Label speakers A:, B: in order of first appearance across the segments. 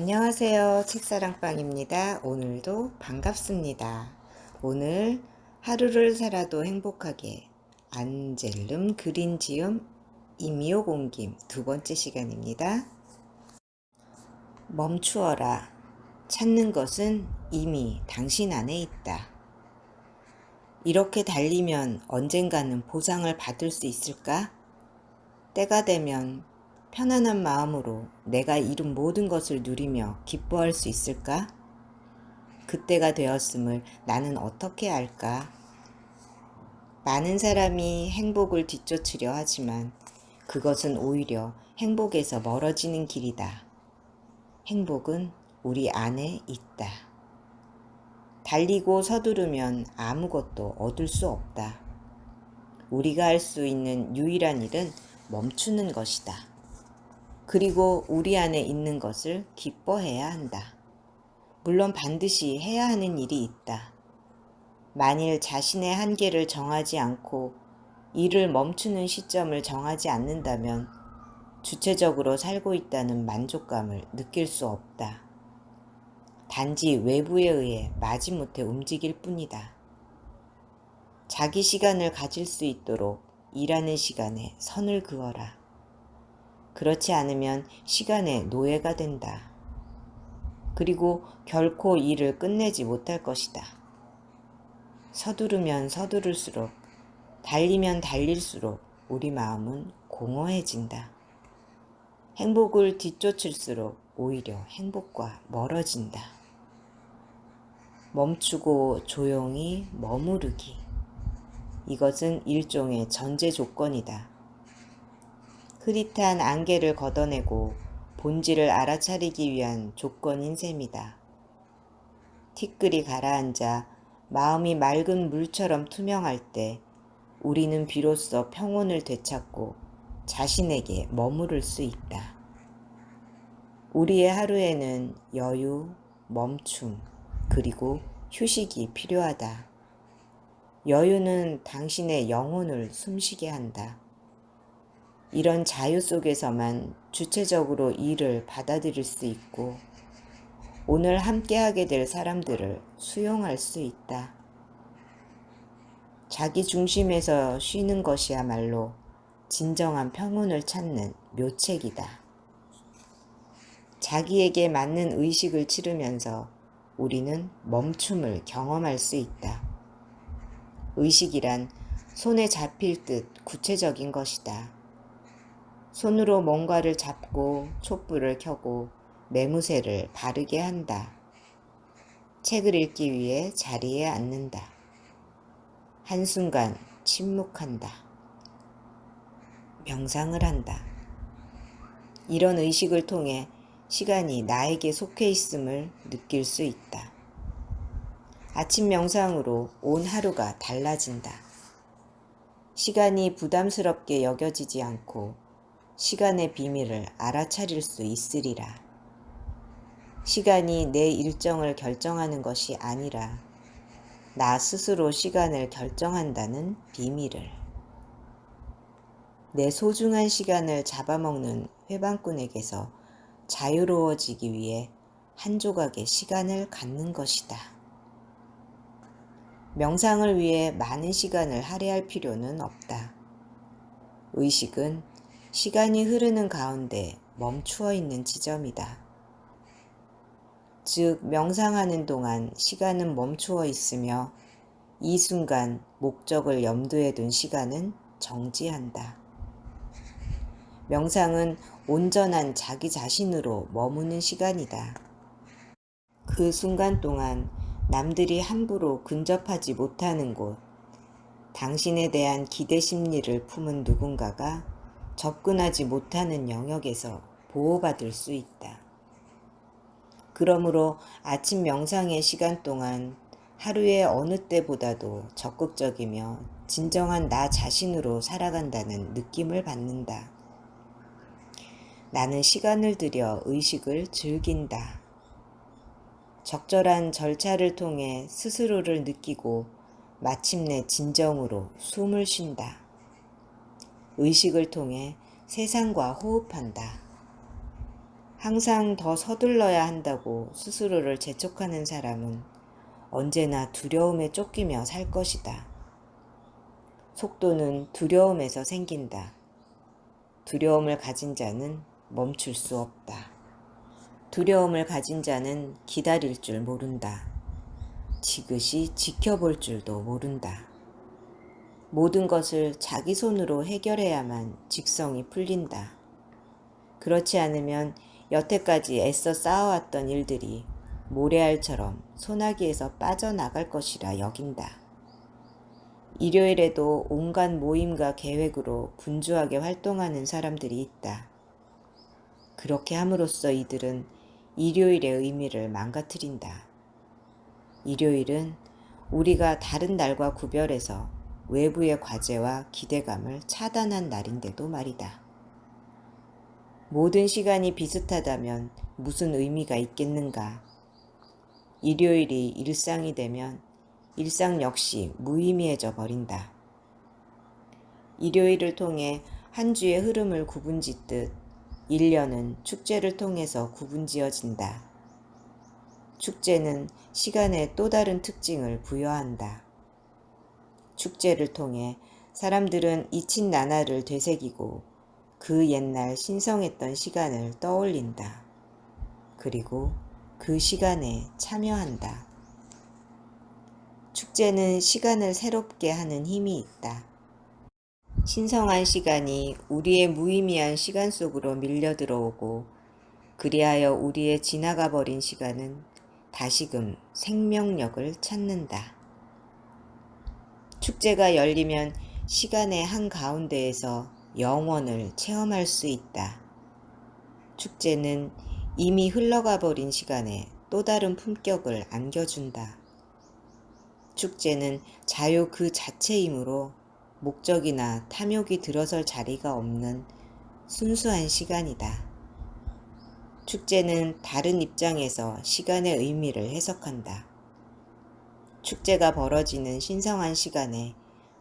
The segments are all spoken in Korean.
A: 안녕하세요. 책사랑방입니다. 오늘도 반갑습니다. 오늘 하루를 살아도 행복하게 안젤름 그린지음 임요 공김 두 번째 시간입니다. 멈추어라. 찾는 것은 이미 당신 안에 있다. 이렇게 달리면 언젠가는 보상을 받을 수 있을까? 때가 되면 편안한 마음으로 내가 이룬 모든 것을 누리며 기뻐할 수 있을까? 그때가 되었음을 나는 어떻게 알까? 많은 사람이 행복을 뒤쫓으려 하지만 그것은 오히려 행복에서 멀어지는 길이다. 행복은 우리 안에 있다. 달리고 서두르면 아무것도 얻을 수 없다. 우리가 할 수 있는 유일한 일은 멈추는 것이다. 그리고 우리 안에 있는 것을 기뻐해야 한다. 물론 반드시 해야 하는 일이 있다. 만일 자신의 한계를 정하지 않고 일을 멈추는 시점을 정하지 않는다면 주체적으로 살고 있다는 만족감을 느낄 수 없다. 단지 외부에 의해 마지못해 움직일 뿐이다. 자기 시간을 가질 수 있도록 일하는 시간에 선을 그어라. 그렇지 않으면 시간의 노예가 된다. 그리고 결코 일을 끝내지 못할 것이다. 서두르면 서두를수록, 달리면 달릴수록 우리 마음은 공허해진다. 행복을 뒤쫓을수록 오히려 행복과 멀어진다. 멈추고 조용히 머무르기. 이것은 일종의 전제 조건이다. 흐릿한 안개를 걷어내고 본질을 알아차리기 위한 조건인 셈이다. 티끌이 가라앉아 마음이 맑은 물처럼 투명할 때 우리는 비로소 평온을 되찾고 자신에게 머무를 수 있다. 우리의 하루에는 여유, 멈춤, 그리고 휴식이 필요하다. 여유는 당신의 영혼을 숨쉬게 한다. 이런 자유 속에서만 주체적으로 일을 받아들일 수 있고 오늘 함께하게 될 사람들을 수용할 수 있다. 자기 중심에서 쉬는 것이야말로 진정한 평온을 찾는 묘책이다. 자기에게 맞는 의식을 치르면서 우리는 멈춤을 경험할 수 있다. 의식이란 손에 잡힐 듯 구체적인 것이다. 손으로 뭔가를 잡고 촛불을 켜고 매무새를 바르게 한다. 책을 읽기 위해 자리에 앉는다. 한순간 침묵한다. 명상을 한다. 이런 의식을 통해 시간이 나에게 속해 있음을 느낄 수 있다. 아침 명상으로 온 하루가 달라진다. 시간이 부담스럽게 여겨지지 않고 시간의 비밀을 알아차릴 수 있으리라. 시간이 내 일정을 결정하는 것이 아니라 나 스스로 시간을 결정한다는 비밀을. 내 소중한 시간을 잡아먹는 회방꾼에게서 자유로워지기 위해 한 조각의 시간을 갖는 것이다. 명상을 위해 많은 시간을 할애할 필요는 없다. 의식은 시간이 흐르는 가운데 멈추어 있는 지점이다. 즉, 명상하는 동안 시간은 멈추어 있으며 이 순간 목적을 염두에 둔 시간은 정지한다. 명상은 온전한 자기 자신으로 머무는 시간이다. 그 순간 동안 남들이 함부로 근접하지 못하는 곳, 당신에 대한 기대 심리를 품은 누군가가 접근하지 못하는 영역에서 보호받을 수 있다. 그러므로 아침 명상의 시간 동안 하루의 어느 때보다도 적극적이며 진정한 나 자신으로 살아간다는 느낌을 받는다. 나는 시간을 들여 의식을 즐긴다. 적절한 절차를 통해 스스로를 느끼고 마침내 진정으로 숨을 쉰다. 의식을 통해 세상과 호흡한다. 항상 더 서둘러야 한다고 스스로를 재촉하는 사람은 언제나 두려움에 쫓기며 살 것이다. 속도는 두려움에서 생긴다. 두려움을 가진 자는 멈출 수 없다. 두려움을 가진 자는 기다릴 줄 모른다. 지그시 지켜볼 줄도 모른다. 모든 것을 자기 손으로 해결해야만 직성이 풀린다. 그렇지 않으면 여태까지 애써 쌓아왔던 일들이 모래알처럼 소나기에서 빠져나갈 것이라 여긴다. 일요일에도 온갖 모임과 계획으로 분주하게 활동하는 사람들이 있다. 그렇게 함으로써 이들은 일요일의 의미를 망가뜨린다. 일요일은 우리가 다른 날과 구별해서 외부의 과제와 기대감을 차단한 날인데도 말이다. 모든 시간이 비슷하다면 무슨 의미가 있겠는가? 일요일이 일상이 되면 일상 역시 무의미해져 버린다. 일요일을 통해 한 주의 흐름을 구분 짓듯 1년은 축제를 통해서 구분 지어진다. 축제는 시간에 또 다른 특징을 부여한다. 축제를 통해 사람들은 잊힌 나날을 되새기고 그 옛날 신성했던 시간을 떠올린다. 그리고 그 시간에 참여한다. 축제는 시간을 새롭게 하는 힘이 있다. 신성한 시간이 우리의 무의미한 시간 속으로 밀려 들어오고 그리하여 우리의 지나가 버린 시간은 다시금 생명력을 찾는다. 축제가 열리면 시간의 한 가운데에서 영원을 체험할 수 있다. 축제는 이미 흘러가 버린 시간에 또 다른 품격을 안겨준다. 축제는 자유 그 자체이므로 목적이나 탐욕이 들어설 자리가 없는 순수한 시간이다. 축제는 다른 입장에서 시간의 의미를 해석한다. 축제가 벌어지는 신성한 시간에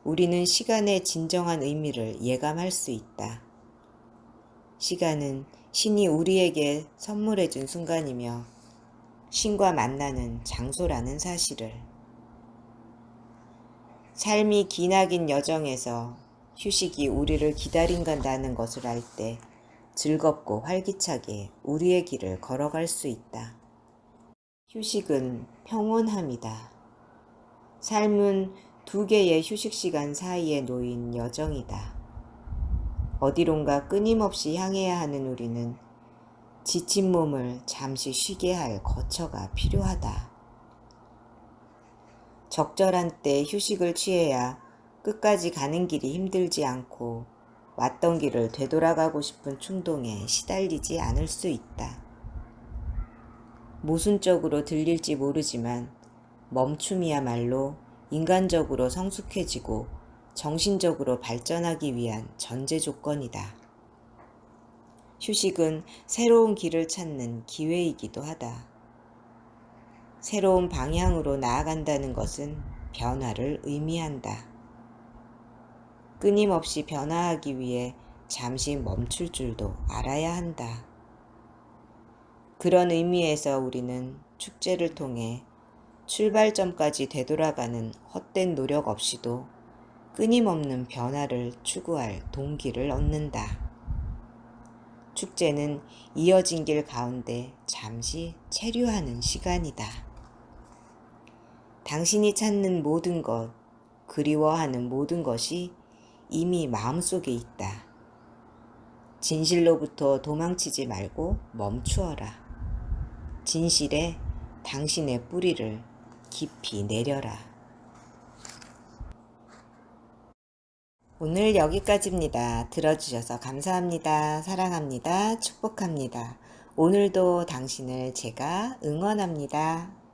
A: 우리는 시간의 진정한 의미를 예감할 수 있다. 시간은 신이 우리에게 선물해준 순간이며 신과 만나는 장소라는 사실을 삶이 기나긴 여정에서 휴식이 우리를 기다린다는 것을 알 때 즐겁고 활기차게 우리의 길을 걸어갈 수 있다. 휴식은 평온함이다. 삶은 두 개의 휴식 시간 사이에 놓인 여정이다. 어디론가 끊임없이 향해야 하는 우리는 지친 몸을 잠시 쉬게 할 거처가 필요하다. 적절한 때 휴식을 취해야 끝까지 가는 길이 힘들지 않고 왔던 길을 되돌아가고 싶은 충동에 시달리지 않을 수 있다. 모순적으로 들릴지 모르지만 멈춤이야말로 인간적으로 성숙해지고 정신적으로 발전하기 위한 전제 조건이다. 휴식은 새로운 길을 찾는 기회이기도 하다. 새로운 방향으로 나아간다는 것은 변화를 의미한다. 끊임없이 변화하기 위해 잠시 멈출 줄도 알아야 한다. 그런 의미에서 우리는 축제를 통해 출발점까지 되돌아가는 헛된 노력 없이도 끊임없는 변화를 추구할 동기를 얻는다. 축제는 이어진 길 가운데 잠시 체류하는 시간이다. 당신이 찾는 모든 것, 그리워하는 모든 것이 이미 마음속에 있다. 진실로부터 도망치지 말고 멈추어라. 진실에 당신의 뿌리를 깊이 내려라. 오늘 여기까지입니다. 들어주셔서 감사합니다. 사랑합니다. 축복합니다. 오늘도 당신을 제가 응원합니다.